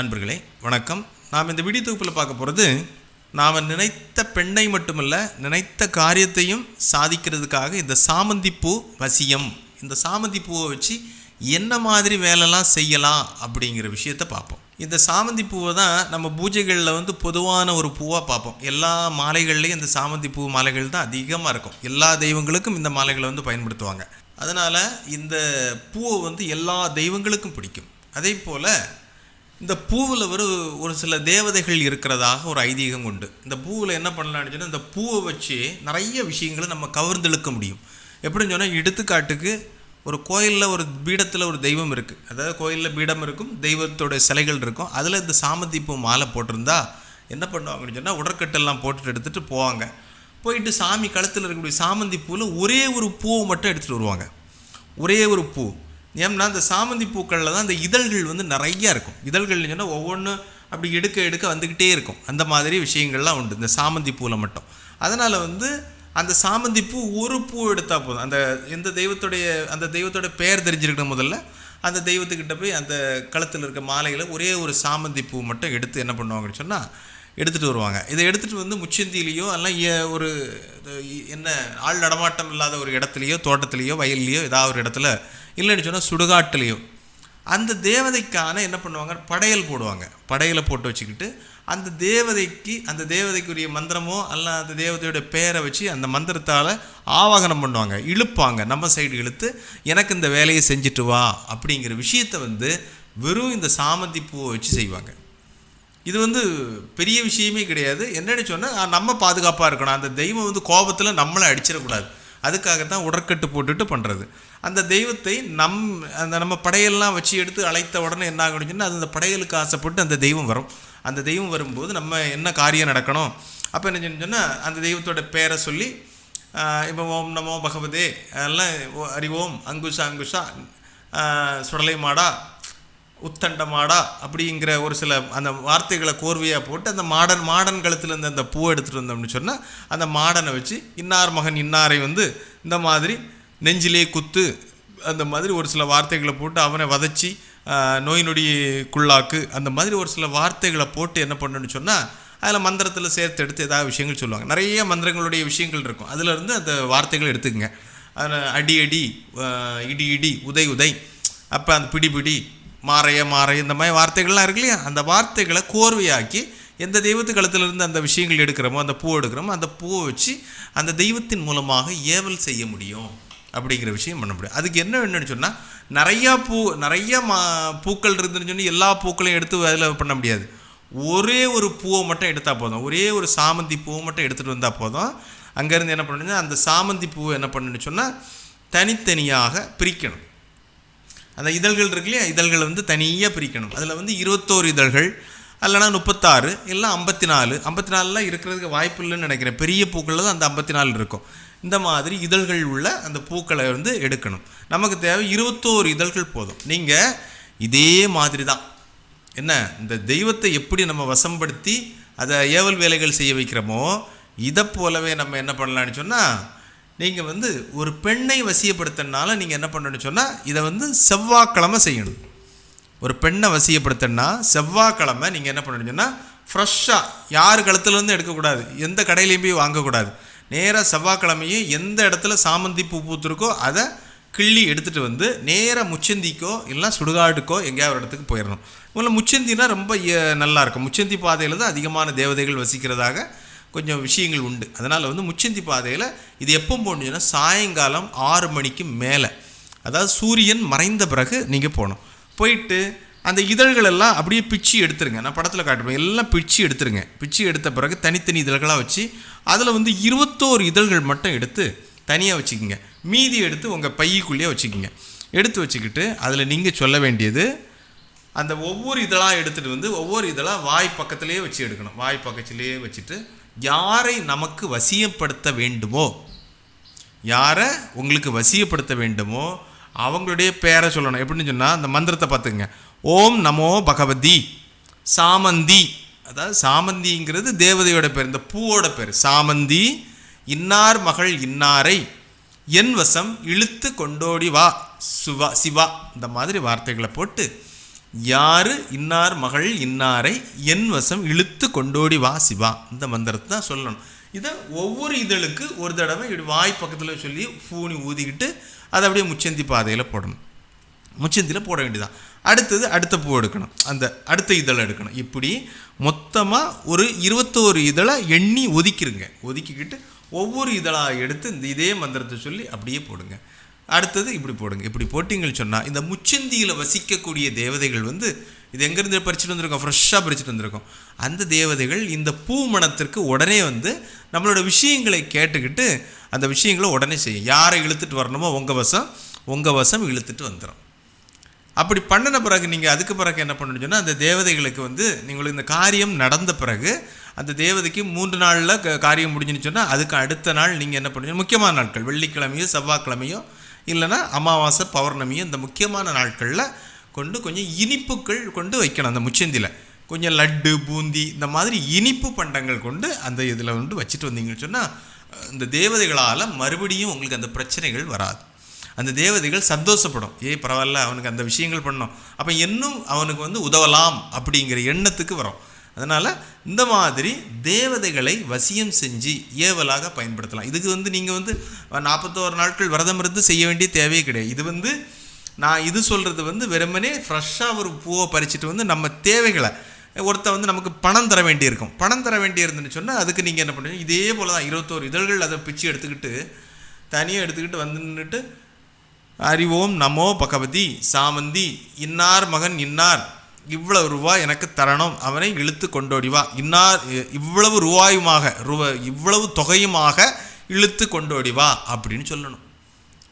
அன்பர்களே வணக்கம். நாம் இந்த வீடியோ தொகுப்பில் பார்க்க போகிறது நாம் நினைத்த பெண்ணை மட்டுமல்ல நினைத்த காரியத்தையும் சாதிக்கிறதுக்காக இந்த சாமந்திப்பூ வசியம். இந்த சாமந்தி பூவை வச்சு என்ன மாதிரி வேலைலாம் செய்யலாம் அப்படிங்கிற விஷயத்தை பார்ப்போம். இந்த சாமந்தி பூவை தான் நம்ம பூஜைகளில் வந்து பொதுவான ஒரு பூவாக பார்ப்போம். எல்லா மாலைகள்லேயும் இந்த சாமந்தி பூ மாலைகள் தான் அதிகமாக இருக்கும். எல்லா தெய்வங்களுக்கும் இந்த மாலைகளை வந்து பயன்படுத்துவாங்க. அதனால் இந்த பூவை வந்து எல்லா தெய்வங்களுக்கும் பிடிக்கும். அதே போல் இந்த பூவில் ஒரு ஒரு சில தேவதைகள் இருக்கிறதாக ஒரு ஐதீகம் உண்டு. இந்த பூவில் என்ன பண்ணலாம்னு சொன்னால் இந்த பூவை வச்சு நிறைய விஷயங்களை நம்ம கவர்ந்தெழுக்க முடியும். எப்படின்னு சொன்னால் எடுத்துக்காட்டுக்கு ஒரு கோயிலில் ஒரு பீடத்தில் ஒரு தெய்வம் இருக்குது அதாவது கோயிலில் பீடம் இருக்கும் தெய்வத்தோட சிலைகள் இருக்கும். அதில் இந்த சாமந்தி பூ மாலை போட்டிருந்தா என்ன பண்ணுவாங்கன்னு சொன்னால் உடற்கட்டெல்லாம் போட்டுட்டு எடுத்துகிட்டு போவாங்க. போயிட்டு சாமி கழுத்தில் இருக்கக்கூடிய சாமந்தி பூவில் ஒரே ஒரு பூவை மட்டும் எடுத்துகிட்டு வருவாங்க. ஒரே ஒரு பூ. ஏன்னா அந்த சாமந்தி பூக்களில் தான் அந்த இதழ்கள் வந்து நிறையா இருக்கும். இதழ்கள்னு சொன்னால் ஒவ்வொன்றும் அப்படி எடுக்க எடுக்க வந்துக்கிட்டே இருக்கும். அந்த மாதிரி விஷயங்கள்லாம் உண்டு. இந்த சாமந்தி பூவில் மட்டும். அதனால் வந்து அந்த சாமந்தி பூ ஒரு பூ எடுத்தால் போதும். அந்த எந்த தெய்வத்துடைய அந்த தெய்வத்தோட பெயர் தெரிஞ்சிருக்கணும் முதல்ல. அந்த தெய்வத்துக்கிட்ட போய் அந்த கழுத்தில் இருக்க மாலையில் ஒரே ஒரு சாமந்தி பூ மட்டும் எடுத்து என்ன பண்ணுவாங்கன்னு சொன்னால் எடுத்துகிட்டு வருவாங்க. இதை எடுத்துகிட்டு வந்து முச்சந்திலேயோ எல்லாம் ஏ- ஒரு என்ன ஆள் நடமாட்டம் இல்லாத ஒரு இடத்துலையோ தோட்டத்துலேயோ வயல்லையோ ஏதாவது ஒரு இடத்துல இல்லைன்னு சொன்னால் சுடுகாட்டுலேயோ அந்த தேவதைக்கான என்ன பண்ணுவாங்க? படையல் போடுவாங்க. படையலை போட்டு வச்சுக்கிட்டு அந்த தேவதைக்கு அந்த தேவதைக்குரிய மந்திரமோ அல்ல அந்த தேவதையோட பெயரை வச்சு அந்த மந்திரத்தால் ஆவாகனம் பண்ணுவாங்க. இழுப்பாங்க. நம்ம சைடு இழுத்து எனக்கு இந்த வேலையை செஞ்சுட்டு வா அப்படிங்கிற விஷயத்தை வந்து வெறும் இந்த சாமந்தி பூவை வச்சு செய்வாங்க. இது வந்து பெரிய விஷயமே கிடையாது. என்னென்னு சொன்னால் நம்ம பாதுகாப்பாக இருக்கணும். அந்த தெய்வம் வந்து கோபத்தில் நம்மளை அடிச்சிடக்கூடாது. அதுக்காகத்தான் உடற்கட்டு போட்டுட்டு பண்ணுறது அந்த தெய்வத்தை நம் அந்த நம்ம படையெல்லாம் வச்சு எடுத்து அழைத்த உடனே என்ன ஆகணும்னு சொன்னால் அது அந்த படையலுக்கு ஆசைப்பட்டு அந்த தெய்வம் வரும். அந்த தெய்வம் வரும்போது நம்ம என்ன காரியம் நடக்கணும்? அப்போ என்ன சொன்னால் அந்த தெய்வத்தோட பேரை சொல்லி இப்போ ஓம் நமோ பகவதே அதெல்லாம் ஓ- ஹரி ஓம் அங்குஷா அங்குஷா சுடலை மாடா உத்தண்ட மாடா அப்படிங்கிற ஒரு சில அந்த வார்த்தைகளை கோர்வையாக போட்டு அந்த மாடன் மாடன் கழுத்துலேருந்து அந்த பூவை எடுத்துகிட்டு வந்தோம்னு சொன்னால் அந்த மாடனை வச்சு இன்னார் மகன் இன்னாரை வந்து இந்த மாதிரி நெஞ்சிலே குத்து அந்த மாதிரி ஒரு சில வார்த்தைகளை போட்டு அவனை வதச்சி நோய் நொடிக்குள்ளாக்கு அந்த மாதிரி ஒரு சில வார்த்தைகளை போட்டு என்ன பண்ணணும்னு சொன்னால் அதில் மந்திரத்தில் சேர்த்து எடுத்து ஏதாவது விஷயங்கள் சொல்லுவாங்க. நிறைய மந்திரங்களுடைய விஷயங்கள் இருக்கும். அதிலிருந்து அந்த வார்த்தைகள் எடுத்துக்கங்க. அதில் அடி அடி இடி இடி உதை உதை. அப்போ அந்த பிடி பிடி மாறைய மாறைய இந்த மாதிரி வார்த்தைகள்லாம் இருக்கு இல்லையா? அந்த வார்த்தைகளை கோர்வையாக்கி எந்த தெய்வத்து கழுத்திலிருந்து அந்த விஷயங்கள் எடுக்கிறோமோ அந்த பூ எடுக்கிறோமோ அந்த பூவை வச்சு அந்த தெய்வத்தின் மூலமாக ஏவல் செய்ய முடியும் அப்படிங்கிற விஷயம் பண்ண முடியும். அதுக்கு என்ன வேணும்னு சொன்னால் நிறையா பூ நிறையா மா பூக்கள் இருந்துன்னு சொன்னால் எல்லா பூக்களையும் எடுத்து அதில் பண்ண முடியாது. ஒரே ஒரு பூவை மட்டும் எடுத்தால் போதும். ஒரே ஒரு சாமந்தி பூவை மட்டும் எடுத்துகிட்டு வந்தால் போதும். அங்கேருந்து என்ன பண்ணுன்னா அந்த சாமந்தி பூவை என்ன பண்ணுன்னு சொன்னால் தனித்தனியாக பிரிக்கணும். அந்த இதழ்கள் இருக்கு இல்லையா? இதழ்களை வந்து தனியாக பிரிக்கணும். அதில் வந்து இருபத்தோரு இதழ்கள் இல்லைனா முப்பத்தாறு இல்லை ஐம்பத்தி நாலு ஐம்பத்தி நாலுலாம் இருக்கிறதுக்கு வாய்ப்பு இல்லைன்னு நினைக்கிறேன். பெரிய பூக்களில் தான் அந்த ஐம்பத்தி நாலு இருக்கும். இந்த மாதிரி இதழ்கள் உள்ள அந்த பூக்களை வந்து எடுக்கணும். நமக்கு தேவை இருபத்தோரு இதழ்கள் போதும். நீங்கள் இதே மாதிரி தான். என்ன? இந்த தெய்வத்தை எப்படி நம்ம வசம்படுத்தி அதை ஏவல் வேலைகள் செய்ய வைக்கிறோமோ இதை போலவே நம்ம என்ன பண்ணலான்னு சொன்னால் நீங்கள் வந்து ஒரு பெண்ணை வசியப்படுத்தினால நீங்கள் என்ன பண்ணணும்னு சொன்னால் இதை வந்து செவ்வாய்க்கிழமை செய்யணும். ஒரு பெண்ணை வசியப்படுத்தினா செவ்வாய்க்கிழமை நீங்கள் என்ன பண்ணணும்னு சொன்னால் ஃப்ரெஷ்ஷாக யார் கழுத்துலேருந்து எடுக்கக்கூடாது எந்த கடையிலையும் போய் வாங்கக்கூடாது. நேராக செவ்வாய்க்கிழமையே எந்த இடத்துல சாமந்தி பூ பூத்துருக்கோ அதை கிள்ளி எடுத்துகிட்டு வந்து நேராக முச்சந்திக்கோ இல்லை சுடுகாடுக்கோ எங்கேயாவது ஒரு இடத்துக்கு போயிடணும் முதல்ல முச்சந்தினா ரொம்ப நல்லாயிருக்கும் நல்லா இருக்கும். முச்சந்தி பாதையில் தான் அதிகமான தேவதைகள் வசிக்கிறதாக கொஞ்சம் விஷயங்கள் உண்டு. அதனால் வந்து முச்சந்தி பாதையில் இது எப்போ போகணும்னா சாயங்காலம் ஆறு மணிக்கு மேலே. அதாவது சூரியன் மறைந்த பிறகு நீங்கள் போகணும். போயிட்டு அந்த இதழ்கள் எல்லாம் அப்படியே பிச்சு எடுத்துருங்க. நான் படத்தில் காட்டுவேன் எல்லாம் பிச்சு எடுத்துருங்க. பிச்சு எடுத்த பிறகு தனித்தனி இதழ்களாக வச்சு அதில் வந்து இருபத்தோரு இதழ்கள் மட்டும் எடுத்து தனியாக வச்சுக்கிங்க. மீதி எடுத்து உங்கள் பைக்குள்ளேயே வச்சுக்கிங்க. எடுத்து வச்சுக்கிட்டு அதில் நீங்கள் சொல்ல வேண்டியது அந்த ஒவ்வொரு இதழாக எடுத்துகிட்டு வந்து ஒவ்வொரு இதழாக வாய் பக்கத்துலேயே வச்சு எடுக்கணும். வாய் பக்கத்துலேயே வச்சுட்டு யாரை நமக்கு வசியப்படுத்த வேண்டுமோ? யாரை உங்களுக்கு வசியப்படுத்த வேண்டுமோ? அவங்களுடைய பேரை சொல்லணும். எப்படின்னு சொன்னால் அந்த மந்திரத்தை பார்த்துங்க ஓம் நமோ பகவதி சாமந்தி. அதாவது சாமந்திங்கிறது தேவதையோட பேர் இந்த பூவோட பேர். சாமந்தி இன்னார் மகள் இன்னாரை என் வசம் இழுத்து கொண்டோடி வா சுவா சிவா இந்த மாதிரி வார்த்தைகளை போட்டு யாரு இன்னார் மகள் இன்னாரை என் வசம் இழுத்து கொண்டோடி வா சிவா. இந்த மந்திரத்தை தான் சொல்லணும். இதை ஒவ்வொரு இதழுக்கு ஒரு தடவை இப்படி வாய் பக்கத்தில் சொல்லி பூனி ஊதிக்கிட்டு அதை அப்படியே முச்சந்தி பாதையில் போடணும். முச்சந்தியில் போட வேண்டியதான் அடுத்தது அடுத்த பூ எடுக்கணும். அந்த அடுத்த இதழை எடுக்கணும். இப்படி மொத்தமாக ஒரு இருபத்தோரு இதழை எண்ணி ஒதுக்கிருங்க. ஒதுக்கிக்கிட்டு ஒவ்வொரு இதழாக எடுத்து இந்த இதே மந்திரத்தை சொல்லி அப்படியே போடுங்க. அடுத்தது இப்படி போடுங்க. இப்படி போட்டிங்கன்னு சொன்னால் இந்த முச்சந்தியில் வசிக்கக்கூடிய தேவதைகள் வந்து இது எங்கேருந்து பறிச்சுட்டு வந்திருக்கோம்? ஃப்ரெஷ்ஷாக பறிச்சுட்டு வந்திருக்கோம். அந்த தேவதைகள் இந்த பூ மனத்திற்கு உடனே வந்து நம்மளோட விஷயங்களை கேட்டுக்கிட்டு அந்த விஷயங்களை உடனே செய்யும். யாரை இழுத்துட்டு வரணுமோ உங்கள் வசம் உங்கள் வசம் இழுத்துட்டு வந்துடும் அப்படி பண்ணின பிறகு நீங்கள் அதுக்கு பிறகு என்ன பண்ணணும்னு சொன்னால் அந்த தேவதைகளுக்கு வந்து நீங்களுக்கு இந்த காரியம் நடந்த பிறகு அந்த தேவதைக்கு மூன்று நாளில் காரியம் முடிஞ்சுன்னு சொன்னால் அதுக்கு அடுத்த நாள் நீங்கள் என்ன பண்ணுங்க முக்கியமான நாட்கள். வெள்ளிக்கிழமையோ செவ்வாய்க்கிழமையோ இல்லைன்னா அமாவாசை பௌர்ணமியும் இந்த முக்கியமான நாட்களில் கொண்டு கொஞ்சம் இனிப்புகள் கொண்டு வைக்கணும் அந்த முச்சந்தியில். கொஞ்சம் லட்டு பூந்தி இந்த மாதிரி இனிப்பு பண்டங்கள் கொண்டு அந்த இதில் வந்து வச்சுட்டு வந்தீங்கன்னு சொன்னால் இந்த தேவதைகளால் மறுபடியும் உங்களுக்கு அந்த பிரச்சனைகள் வராது. அந்த தேவதைகள் சந்தோஷப்படும். ஏய் பரவாயில்ல அவனுக்கு அந்த விஷயங்கள் பண்ணோம். அப்போ இன்னும் அவனுக்கு வந்து உதவலாம் அப்படிங்கிற எண்ணத்துக்கு வரும். அதனால் இந்த மாதிரி தேவதைகளை வசியம் செஞ்சு ஏவலாக பயன்படுத்தலாம். இதுக்கு வந்து நீங்கள் வந்து நாற்பத்தோரு நாட்கள் விரதம் இருந்து செய்ய வேண்டிய தேவையே கிடையாது. இது வந்து நான் இது சொல்கிறது வந்து வெறுமனே ஃப்ரெஷ்ஷாக ஒரு பூவை பறிச்சுட்டு வந்து நம்ம தேவைகளை ஒருத்த வந்து நமக்கு பணம் தர வேண்டியிருக்கும். பணம் தர வேண்டியிருந்துன்னு சொன்னால் அதுக்கு நீங்கள் என்ன பண்ணுவீங்க? இதே போல் தான் இருபத்தோரு இதழ்கள் அதை பிச்சு எடுத்துக்கிட்டு தனியாக எடுத்துக்கிட்டு வந்து நின்றுட்டு அறிவோம் நமோ பகவதி சாமந்தி இன்னார் மகன் இன்னார் இவ்வளவு ரூபாய் எனக்கு தரணும் அவனை இழுத்து கொண்டோடி வா. இன்னார் இவ்வளவு ரூபாயுமாக ரூபா இவ்வளவு தொகையுமாக இழுத்து கொண்டோடி வா அப்படின்னு சொல்லணும்.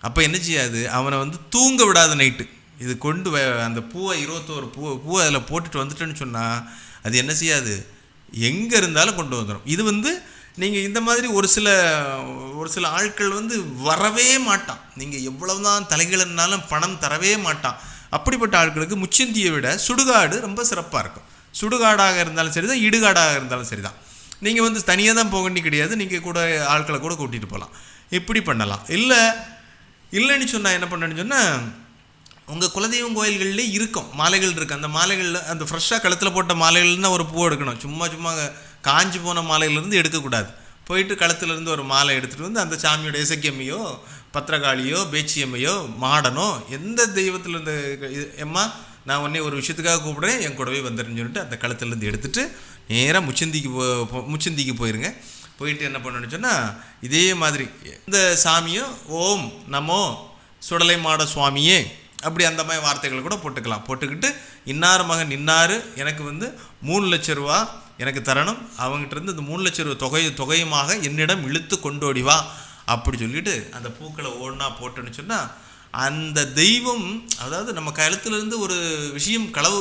அப்போ என்ன செய்யாது? அவனை வந்து தூங்க விடாத நைட்டு. இது கொண்டு வ- அந்த பூவை இருபத்தோரு பூ பூவை அதில் போட்டுட்டு வந்துட்டேன்னு சொன்னால் அது என்ன செய்யாது? எங்கே இருந்தாலும் கொண்டு வந்துடும் இது வந்து நீங்கள் இந்த மாதிரி ஒரு சில ஒரு சில ஆட்கள் வந்து வரவே மாட்டான். நீங்கள் எவ்வளவு தான் தலைகளனாலும் பணம் தரவே மாட்டான். அப்படிப்பட்ட ஆட்களுக்கு முச்சந்தியை விட சுடுகாடு ரொம்ப சிறப்பாக இருக்கும். சுடுகாடாக இருந்தாலும் சரி தான் இடுகாடாக இருந்தாலும் சரி தான் நீங்கள் வந்து தனியாக தான் போக வேண்டிய கிடையாது. நீங்கள் கூட ஆட்களை கூட கூட்டிகிட்டு போகலாம் இப்படி பண்ணலாம். இல்லை இல்லைன்னு சொன்னால் என்ன பண்ணேன்னு சொன்னால் உங்கள் குலதெய்வம் கோயில்கள்லேயே இருக்கும். மாலைகள் இருக்குது அந்த மாலைகளில் அந்த ஃப்ரெஷ்ஷாக கழுத்தில் போட்ட மாலைகள்னு ஒரு பூ எடுக்கணும். சும்மா சும்மா காஞ்சி போன மாலையிலேருந்து எடுக்கக்கூடாது. போயிட்டு கழுத்துலேருந்து ஒரு மாலை எடுத்துகிட்டு வந்து அந்த சாமியோட இசக்கியம்மையோ பத்திரகாளியோ பேச்சியம்மையோ மாடனோ எந்த தெய்வத்தில் இருந்து எம்மா நான் உடனே ஒரு விஷயத்துக்காக கூப்பிடுறேன் என் கூடவே வந்துடுன்னு சொல்லிட்டு அந்த கழுத்துலேருந்து எடுத்துட்டு நேராக முச்சந்திக்கு போ முச்சந்திக்கு போயிருங்க. போயிட்டு என்ன பண்ணணும்னு சொன்னால் இதே மாதிரி இந்த சாமியும் ஓம் நமோ சுடலை மாட சுவாமியே அப்படி அந்த மாதிரி வார்த்தைகள் கூட போட்டுக்கலாம். போட்டுக்கிட்டு இன்னார் மகன் இன்னார் எனக்கு வந்து மூணு லட்ச ரூபா எனக்கு தரணும். அவங்ககிட்ட இருந்து இந்த மூணு லட்ச ரூபா தொகை தொகையுமாக என்னிடம் இழுத்து கொண்டோடி வா. அப்படி சொல்லிட்டு அந்த பூக்களை ஒன்றா போட்டுன்னு சொன்னால் அந்த தெய்வம் அதாவது நம்ம கழுத்துலேருந்து ஒரு விஷயம் களவு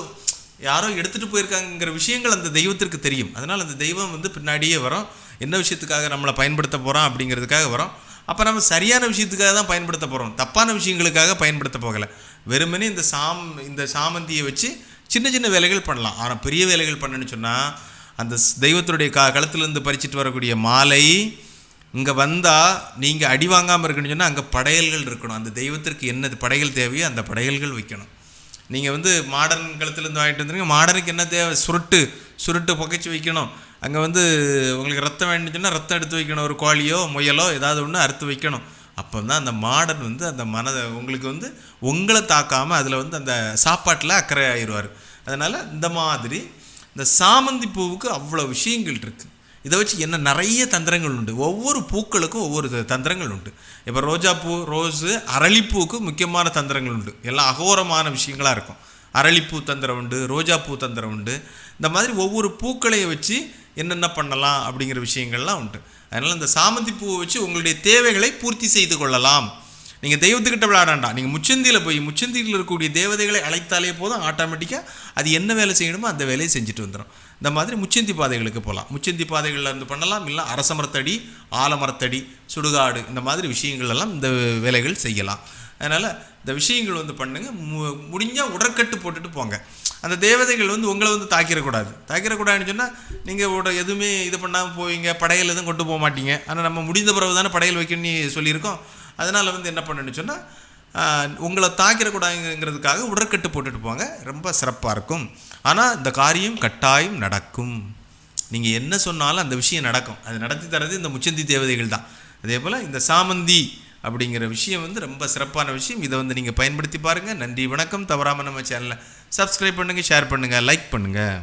யாரோ எடுத்துகிட்டு போயிருக்காங்கிற விஷயங்கள் அந்த தெய்வத்திற்கு தெரியும். அதனால் அந்த தெய்வம் வந்து பின்னாடியே வரும். என்ன விஷயத்துக்காக நம்மளை பயன்படுத்த போகிறோம் அப்படிங்கிறதுக்காக வரும். அப்போ நம்ம சரியான விஷயத்துக்காக தான் பயன்படுத்த போகிறோம் தப்பான விஷயங்களுக்காக பயன்படுத்த போகலை. வெறுமனே இந்த சாம் இந்த சாமந்தியை வச்சு சின்ன சின்ன வேலைகள் பண்ணலாம். ஆனால் பெரிய வேலைகள் பண்ணணும்னு சொன்னால் அந்த ஸ்- தெய்வத்தினுடைய கா களத்துலேருந்து பறிச்சிட்டு வரக்கூடிய மாலை இங்கே வந்தால் நீங்கள் அடி வாங்காமல் இருக்கணும்னு சொன்னால் அங்கே படையல்கள் இருக்கணும். அந்த தெய்வத்திற்கு என்ன படையல் தேவையோ அந்த படையல்கள் வைக்கணும். நீங்கள் வந்து மாடர்ன் காலத்துலேருந்து வாங்கிட்டு வந்துருங்க மாடனுக்கு என்ன தேவை? சுருட்டு. சுருட்டு புகைச்சி வைக்கணும். அங்கே வந்து உங்களுக்கு ரத்தம் வேணுச்சுன்னா ரத்தம் எடுத்து வைக்கணும். ஒரு கோழியோ முயலோ ஏதாவது ஒன்று அறுத்து வைக்கணும். அப்போ தான் அந்த மாடர்ன் வந்து அந்த மனதை உங்களுக்கு வந்து உங்களை தாக்காமல் அதில் வந்து அந்த சாப்பாட்டில் அக்கறை ஆயிடுவார். அதனால் இந்த மாதிரி இந்த சாமந்தி பூவுக்கு அவ்வளோ விஷயங்கள் இருக்குது இதை வச்சு என்ன நிறைய தந்திரங்கள் உண்டு. ஒவ்வொரு பூக்களுக்கும் ஒவ்வொரு தந்திரங்கள் உண்டு. இப்போ ரோஜாப்பூ ரோஸு அரளிப்பூவுக்கு முக்கியமான தந்திரங்கள் உண்டு. எல்லாம் அகோரமான விஷயங்களாக இருக்கும். அரளிப்பூ தந்திரம் உண்டு ரோஜாப்பூ தந்திரம் உண்டு. இந்த மாதிரி ஒவ்வொரு பூக்களையும் வச்சு என்னென்ன பண்ணலாம் அப்படிங்கிற விஷயங்கள்லாம் உண்டு. அதனால் இந்த சாமந்தி பூவை வச்சு உங்களுடைய தேவைகளை பூர்த்தி செய்து கொள்ளலாம். நீங்கள் தெய்வத்துக்கிட்ட விளையாடாண்டா நீங்கள் முச்சந்தியில் போய் முச்சந்தியில் இருக்கக்கூடிய தேவதைகளை அழைத்தாலே போதும் ஆட்டோமேட்டிக்காக அது என்ன வேலை செய்யணுமோ அந்த வேலையை செஞ்சுட்டு வந்துடும் இந்த மாதிரி முச்சந்தி பாதைகளுக்கு போகலாம். முச்சந்தி பாதைகளில் இருந்து பண்ணலாம் இல்லை அரசமரத்தடி ஆலமரத்தடி சுடுகாடு இந்த மாதிரி விஷயங்கள் எல்லாம் இந்த வேலைகள் செய்யலாம். அதனால் இந்த விஷயங்கள் வந்து பண்ணுங்க. மு முடிஞ்சால் உடற்கட்டு போட்டுட்டு போங்க. அந்த தேவதைகள் வந்து உங்களை வந்து தாக்கிடக்கூடாது. தாக்கிடக்கூடாதுன்னு சொன்னால் நீங்கள் உட எதுவுமே இது பண்ணாமல் போவீங்க படையல் எதுவும் கொண்டு போக மாட்டீங்க. ஆனால் நம்ம முடிந்த பிறகு தானே படையல் வைக்கணும்னு சொல்லியிருக்கோம். அதனால் வந்து என்ன பண்ணுன்னு சொன்னால் உங்களை தாக்கிடக்கூடாதுங்கிறதுக்காக உடற்கட்டு போட்டுட்டு போங்க. ரொம்ப சிறப்பாக இருக்கும். ஆனால் இந்த காரியம் கட்டாயம் நடக்கும். நீங்கள் என்ன சொன்னாலும் அந்த விஷயம் நடக்கும். அது நடத்தி தரது இந்த முச்சந்தி தேவதைகள் தான். அதே போல் இந்த சாமந்தி அப்படிங்கிற விஷயம் வந்து ரொம்ப சிறப்பான விஷயம். இதை வந்து நீங்கள் பயன்படுத்தி பாருங்கள் நன்றி வணக்கம். தவறாமல் நம்ம சேனலை சப்ஸ்கிரைப் பண்ணுங்கள் ஷேர் பண்ணுங்கள் லைக் பண்ணுங்கள்